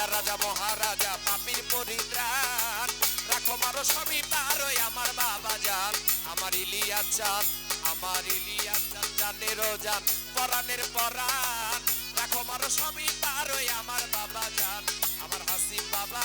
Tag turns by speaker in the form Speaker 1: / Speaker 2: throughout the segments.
Speaker 1: রাজা রাজা, মহারাজা, পাপির পরিত্রাণ। রাখো মারো সবই পারোই আমার বাবা যান আমার ইলিয়া চান আমার ইলিয়া চান জানেরও যান পরাণের পরাণ। রাখো মারো সবই পারোই আমার বাবা যান আমার হাসিম বাবা।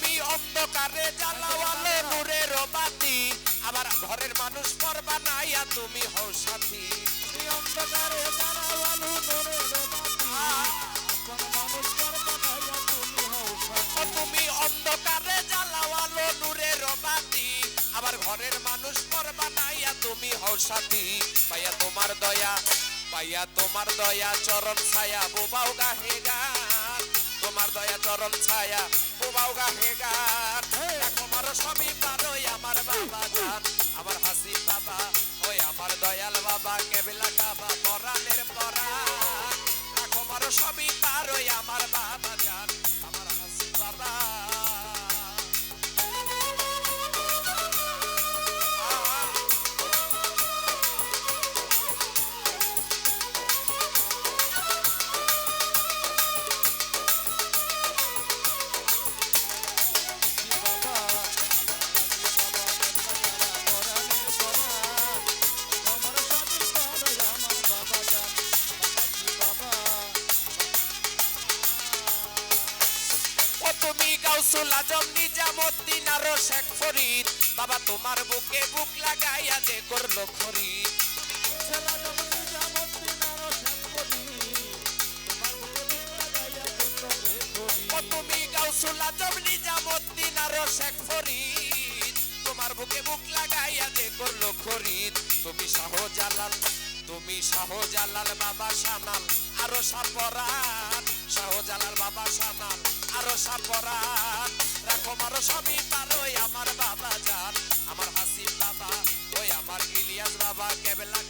Speaker 1: তুমি অন্ধকারে জ্বালাওয়ালে নূরের বাতি। আবার ঘরের মানুষ পরবা নাইয়া তুমি হও সাথী। তুমি অন্ধকারে জ্বালাওয়ালু নূরের বাতি। মানুষ তুমি হও সাথী। তুমি অন্ধকারে জ্বালাওয়ালো নূরের বাতি। আবার ঘরের মানুষ পরবা নাইয়া তুমি হও সাথী। পাইয়া তোমার দয়া পাইয়া তোমার দয়া চরণ ছায়া বোবাও গাহে তোমার দয়া চরণ ছায়া। বোবাও গাহে গান তোমার সবই পারোই আমার বাবা জান। আমার হাসি বাবা, ওই আমার দয়াল বাবা, কেবলা কাবা, পরাণের পরা তোমার মারো সবই পারোই আমার বাবা তুমি গাউসুল আজম, নিজামুদ্দিন আর শেখ ফরিদ। বাবা, তোমার বুকে বুক লাগাইয়া যে করল খরিদ। ও তুমি গাউসুল আজম, নিজামুদ্দিন আর শেখ ফরিদ। তোমার বুকে বুক লাগাইয়া যে করল খরিদ। তুমি শাহজালাল তুমি শাহজালাল বাবা সানাল, আরও সাপরান শাহজালাল বাবা সানাল আরও সাপরান রাখো মারো সবই পারোই আমার বাবা জান আমার হাসিম বাবা, ওই আমার ইলিয়াস বাবা, কেবলা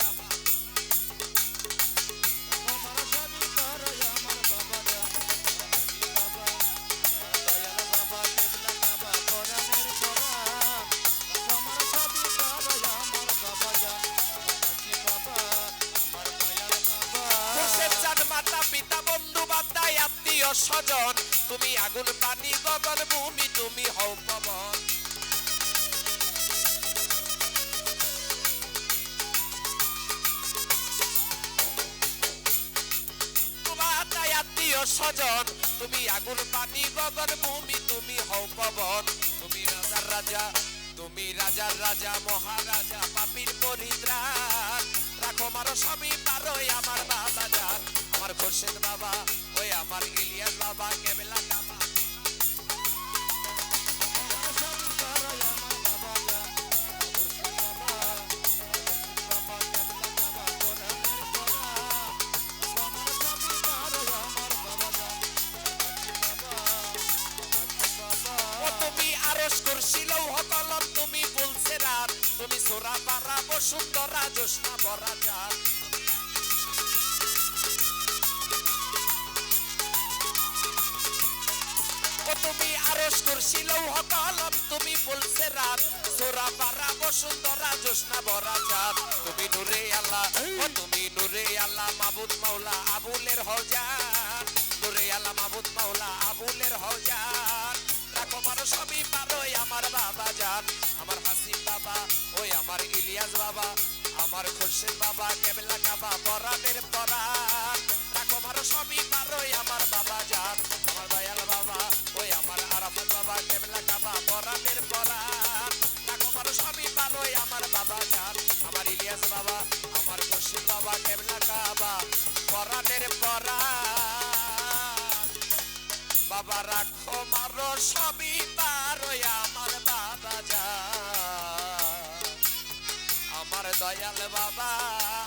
Speaker 1: আত্মীয়, স্বজন। তুমি আগুন পানি গগন ভূমি, তুমি হও পবন। বাদ্দায় আত্মীয় স্বজন, তুমি আগুন পানি গগন ভূমি, তুমি হও পবন। তুমি রাজার রাজা, তুমি রাজার রাজা, মহারাজা, পাপির পরিত্রাণ। রাখো মারো সবই পারোই আমার বাবা যান আমার খোরশেদ বাবা, ওই আমার ইলিয়াস বাবা কাবা তুমি বলছে রাত। তুমি সোরা তুমি তুমি বলছে রাত। সোরা পারা বসুন্ধরা জোসনা বরা চাঁদ। তুমি নূরে আল্লাহ তুমি নূরে আল্লাহ, মাবুদ মাওলা আবুলের হজা। নূরে আল্লাহ, মাবুদ মাওলা বাবা, ওই আমার ইলিয়াস বাবা, আমার খুরশেদ বাবা, কেবলা কাবা পরাণের পরাণ রাখো মারো সবই পারোই আমার বাবা জান আমার দয়াল বাবা, ওই আমার আরাফাত বাবা, কেবলা কাবা পরাণের পরাণ রাখো মারো সবই পারোই আমার বাবা জান আমার ইলিয়াস বাবা, আমার খুরশেদ বাবা, কেবলা কাবা পরাণের পরাণ বাবা, রাখো মারো সবই বাবা যা আমার দয়াল বাবা